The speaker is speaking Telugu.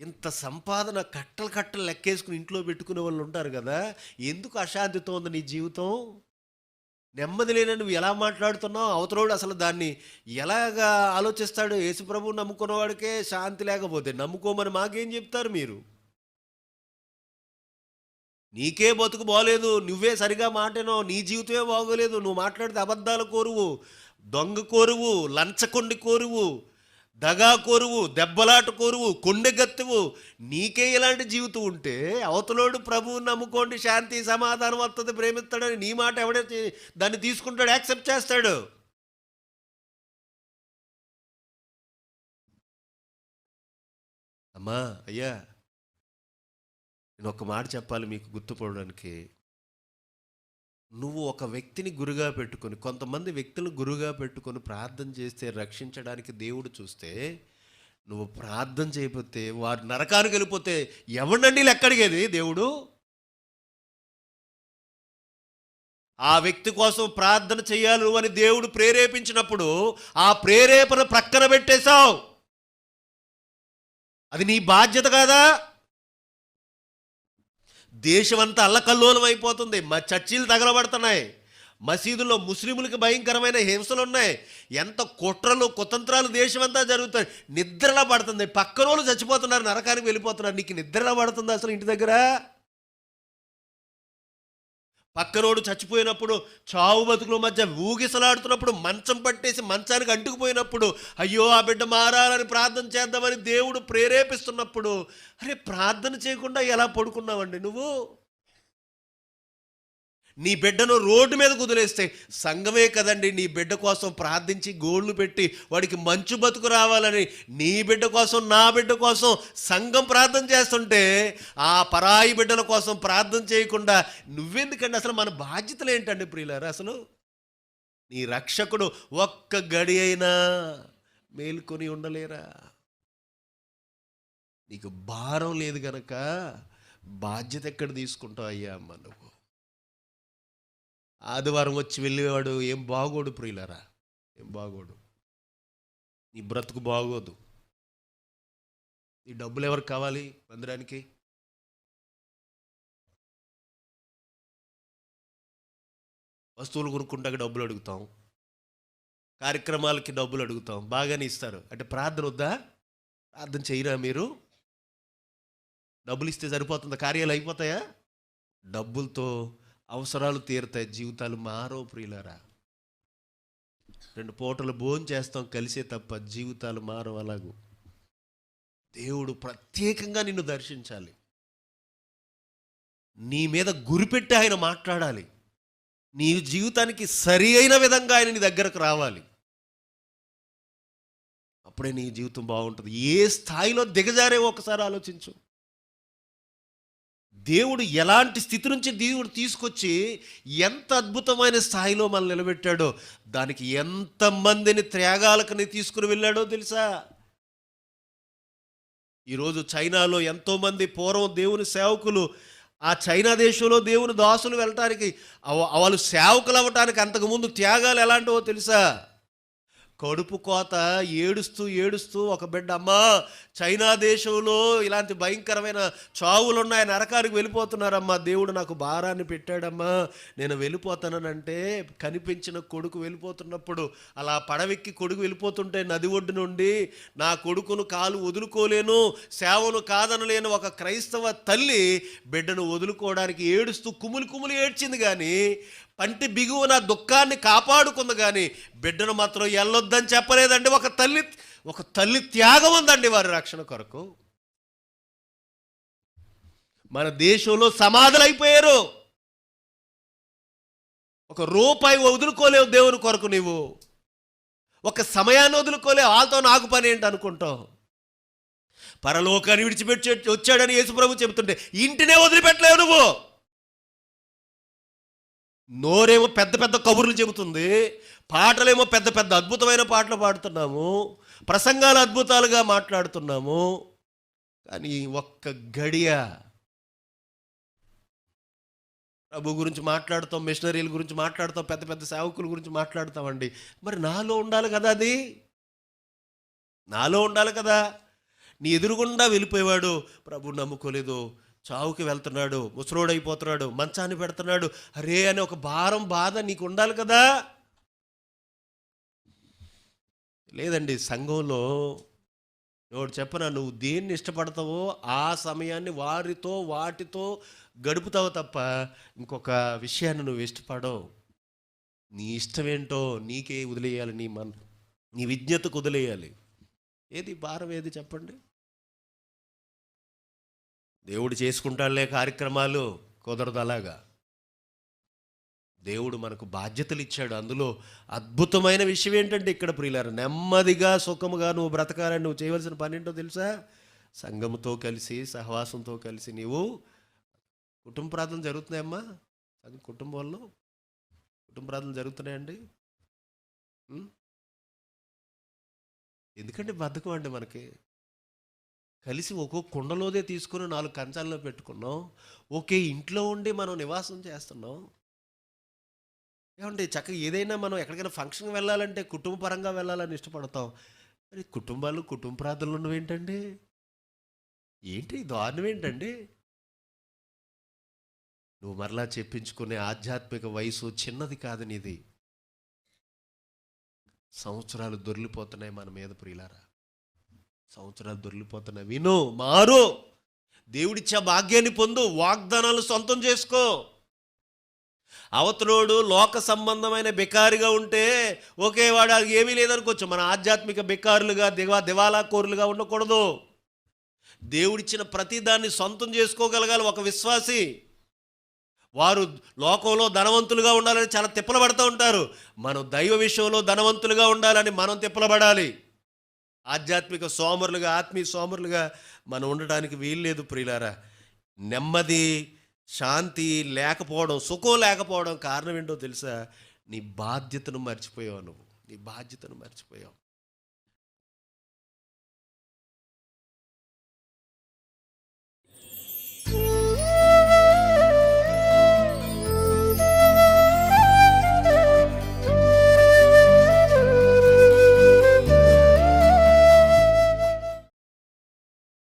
ఇంత సంపాదన కట్టలు కట్టలు లెక్కేసుకుని ఇంట్లో పెట్టుకునే వాళ్ళు ఉంటారు కదా ఎందుకు అశాంతితో ఉంది నీ జీవితం? నెమ్మది లేని నువ్వు ఎలా మాట్లాడుతున్నావు? అవతలోడు అసలు దాన్ని ఎలాగా ఆలోచిస్తాడు? యేసుప్రభు నమ్ముకున్నవాడికే శాంతి లేకపోతే నమ్ముకోమని మాకేం చెప్తారు మీరు? నీకే బతుకు బాగోలేదు నువ్వే సరిగా మాటేనో నీ జీవితమే బాగోలేదు నువ్వు మాట్లాడితే అబద్ధాలు కోరువు దొంగ కోరువు లంచకొండి కోరువు దగా కోరువు దెబ్బలాట కోరువు కొండెగత్తువు నీకే ఇలాంటి జీవితం ఉంటే అవతలోడు ప్రభువు నమ్ముకోండి శాంతి సమాధానం వస్తుంది ప్రేమిస్తాడని నీ మాట ఎవడైతే దాన్ని తీసుకుంటాడు యాక్సెప్ట్ చేస్తాడు. అమ్మా అయ్యా నేను ఒక మాట చెప్పాలి మీకు గుర్తుపడడానికి. నువ్వు ఒక వ్యక్తిని గురుగా పెట్టుకొని కొంతమంది వ్యక్తులు గురుగా పెట్టుకొని ప్రార్థన చేస్తే రక్షించడానికి దేవుడు చూస్తే నువ్వు ప్రార్థన చేయకపోతే వారు నరకానికి వెళ్ళిపోతే ఎవరినండి లెక్కడిగేది దేవుడు? ఆ వ్యక్తి కోసం ప్రార్థన చేయాలి నువ్వు అని దేవుడు ప్రేరేపించినప్పుడు ఆ ప్రేరేపణ ప్రక్కన పెట్టేశావు. అది నీ బాధ్యత కాదా? దేశమంతా అల్లకల్లోలం అయిపోతుంది. మా చర్చీలు తగలబడుతున్నాయి. మసీదులో ముస్లింలకు భయంకరమైన హింసలు ఉన్నాయి. ఎంత కుట్రలు కుతంత్రాలు దేశమంతా జరుగుతాయి నిద్రలా పడుతుంది. పక్కన వాళ్ళు చచ్చిపోతున్నారు నరకానికి వెళ్ళిపోతున్నారు. నీకు నిద్రలా పడుతుంది అసలు ఇంటి దగ్గర? పక్కనోడు చచ్చిపోయినప్పుడు చావు బతుకుల మధ్య ఊగిసలాడుతున్నప్పుడు మంచం పట్టేసి మంచానికి అంటుకుపోయినప్పుడు అయ్యో ఆ బిడ్డ మారాలని ప్రార్థన చేద్దామని దేవుడు ప్రేరేపిస్తున్నప్పుడు అరే ప్రార్థన చేయకుండా ఎలా పడుకున్నావండి నువ్వు? నీ బిడ్డను రోడ్డు మీద కుదిలేస్తే సంఘమే కదండి నీ బిడ్డ కోసం ప్రార్థించి గోళ్ళు పెట్టి వాడికి మంచు బతుకు రావాలని నీ బిడ్డ కోసం నా బిడ్డ కోసం సంఘం ప్రార్థన చేస్తుంటే ఆ పరాయి బిడ్డల కోసం ప్రార్థన చేయకుండా నువ్వెందుకండి? అసలు మన బాధ్యతలు ఏంటండి ప్రియులారు అసలు? నీ రక్షకుడు ఒక్క గడి అయినా మేల్కొని ఉండలేరా? నీకు భారం లేదు గనక బాధ్యత ఎక్కడ తీసుకుంటావు అయ్యా అమ్మ నువ్వు? ఆదివారం వచ్చి వెళ్ళేవాడు ఏం బాగోడు ప్రియులరా? ఏం బాగోడు. నీ బ్రతుకు బాగోదు. నీ డబ్బులు ఎవరికి కావాలి మందిరానికి? వస్తువులు కొనుక్కుంటాక డబ్బులు అడుగుతాం. కార్యక్రమాలకి డబ్బులు అడుగుతాం. బాగానే ఇస్తారు. అంటే ప్రార్థన వద్దా? ప్రార్థన చేయరా మీరు? డబ్బులు ఇస్తే సరిపోతుందా? కార్యాలు అయిపోతాయా? డబ్బులతో అవసరాలు తీరుతాయి జీవితాలు మారో ప్రియులరా. రెండు పూటలు భోజనం చేస్తాం కలిసే తప్ప జీవితాలు మారవు అలాగూ. దేవుడు ప్రత్యేకంగా నిన్ను దర్శించాలి. నీ మీద గురిపెట్టి ఆయన మాట్లాడాలి. నీ జీవితానికి సరి అయిన విధంగా ఆయన నీ దగ్గరకు రావాలి. అప్పుడే నీ జీవితం బాగుంటుంది. ఏ స్థాయిలో దిగజారేవో ఒకసారి ఆలోచించు. దేవుడు ఎలాంటి స్థితి నుంచి దేవుడు తీసుకొచ్చి ఎంత అద్భుతమైన స్థాయిలో మనల్ని నిలబెట్టాడో దానికి ఎంతమందిని త్యాగాలకని తీసుకుని వెళ్ళాడో తెలుసా? ఈరోజు చైనాలో ఎంతోమంది పూర్వం దేవుని సేవకులు ఆ చైనా దేశంలో దేవుని దాసులు వెళ్ళటానికి అవ- వాళ్ళు సేవకులు అవ్వటానికి అంతకుముందు త్యాగాలు ఎలాంటివో తెలుసా? కడుపు కోత ఏడుస్తూ ఏడుస్తూ ఒక బిడ్డ అమ్మా చైనా దేశంలో ఇలాంటి భయంకరమైన చావులు ఉన్నాయి నరకానికి వెళ్ళిపోతున్నారమ్మా దేవుడు నాకు భారాన్ని పెట్టాడమ్మా నేను వెళ్ళిపోతానంటే కనిపించిన కొడుకు వెళ్ళిపోతున్నప్పుడు అలా పడవెక్కి కొడుకు వెళ్ళిపోతుంటే నది ఒడ్డు నుండి నా కొడుకును కాలు వదులుకోలేను సేవను కాదనలేను ఒక క్రైస్తవ తల్లి బిడ్డను వదులుకోవడానికి ఏడుస్తూ కుములు కుములు ఏడ్చింది కానీ పంటి బిగువన దుఃఖాన్ని కాపాడుకుంది కానీ బిడ్డను మాత్రం ఎల్లొద్దని చెప్పలేదండి. ఒక తల్లి ఒక తల్లి త్యాగం ఉందండి వారి రక్షణ కొరకు. మన దేశంలో సమాధులు అయిపోయారు. ఒక రూపాయి వదులుకోలేవు దేవుని కొరకు నీవు. ఒక సమయాన్ని వదులుకోలేవు. వాళ్ళతో నాకు పని ఏంటి అనుకుంటావు? పరలోకాన్ని విడిచిపెట్టి వచ్చాడని యేసుప్రభు చెబుతుంటే ఇంటినే వదిలిపెట్టలేవు నువ్వు. నోరేమో పెద్ద పెద్ద కబుర్లు చెబుతుంది పాటలేమో పెద్ద పెద్ద అద్భుతమైన పాటలు పాడుతున్నాము ప్రసంగాలు అద్భుతాలుగా మాట్లాడుతున్నాము కానీ ఒక్క గడియ ప్రభు గురించి మాట్లాడతాం మిషనరీల గురించి మాట్లాడతాం పెద్ద పెద్ద సేవకుల గురించి మాట్లాడతామండి. మరి నాలో ఉండాలి కదా అది? నాలో ఉండాలి కదా? నీ ఎదురుగుండా వెళ్ళిపోయేవాడు ప్రభు నమ్ముకోలేదు. చావుకి వెళ్తున్నాడు ముసలోడైపోతున్నాడు మంచాన్ని పెడుతున్నాడు. అరే అని ఒక భారం బాధ నీకు ఉండాలి కదా? లేదండి సంఘంలో ఎవడు చెప్పనా నువ్వు దేన్ని ఇష్టపడతావో ఆ సమయాన్ని వారితో వాటితో గడుపుతావు తప్ప ఇంకొక విషయాన్ని నువ్వు ఇష్టపడవు. నీ ఇష్టమేంటో నీకే వదిలేయాలి నీ మన నీ విజ్ఞతకు వదిలేయాలి. ఏది భారం ఏది చెప్పండి? దేవుడు చేసుకుంటాడులే కార్యక్రమాలు కుదరదు అలాగా. దేవుడు మనకు బాధ్యతలు ఇచ్చాడు. అందులో అద్భుతమైన విషయం ఏంటంటే ఇక్కడ ప్రియులారు నెమ్మదిగా సుఖముగా నువ్వు బ్రతకాలని నువ్వు చేయవలసిన పని ఏంటో తెలుసా? సంఘముతో కలిసి సహవాసంతో కలిసి నీవు కుటుంబ ప్రార్థన జరుగుతున్నాయమ్మా? అది కుటుంబంలో కుటుంబ ప్రార్థన జరుగుతున్నాయండి? ఎందుకంటే బద్ధకం అండి మనకి? కలిసి ఒక్కో కుండలోదే తీసుకుని నాలుగు కంచాల్లో పెట్టుకున్నాం. ఒకే ఇంట్లో ఉండి మనం నివాసం చేస్తున్నాం. ఏమంటే చక్కగా ఏదైనా మనం ఎక్కడికైనా ఫంక్షన్ వెళ్ళాలంటే కుటుంబ పరంగా వెళ్ళాలని ఇష్టపడతాం. మరి కుటుంబాలు కుటుంబ ప్రార్థనలు ఉన్నవి ఏంటండి? ఏంటి దారుణం ఏంటండి? నువ్వు మరలా చెప్పించుకునే ఆధ్యాత్మిక వయసు చిన్నది కాదు నీది. సంవత్సరాలు దొరిలిపోతున్నాయి మన మీద ప్రియులారా. సంవత్సరాలు దొర్లిపోతున్నాయి విను మారు. దేవుడిచ్చే భాగ్యాన్ని పొందు వాగ్దానాలు సొంతం చేసుకో. అవతలోడు లోక సంబంధమైన బెకారిగా ఉంటే ఒకే వాడు అది ఏమీ లేదనుకోవచ్చు. మన ఆధ్యాత్మిక బెకారులుగా దివా దివాలా కోరులుగా ఉండకూడదు. దేవుడిచ్చిన ప్రతి దాన్ని సొంతం చేసుకోగలగాలి ఒక విశ్వాసి. వారు లోకంలో ధనవంతులుగా ఉండాలని చాలా తిప్పలు పడుతూ ఉంటారు. మనం దైవ విషయంలో ధనవంతులుగా ఉండాలని మనం తిప్పలబడాలి ఆధ్యాత్మిక సోమరులుగా ఆత్మీయ సోమరులుగా మనం ఉండడానికి వీల్లేదు ప్రియులారా. నెమ్మది శాంతి లేకపోవడం సుఖం లేకపోవడం కారణం ఏంటో తెలుసా? నీ బాధ్యతను మర్చిపోయావు నువ్వు. నీ బాధ్యతను మర్చిపోయావు.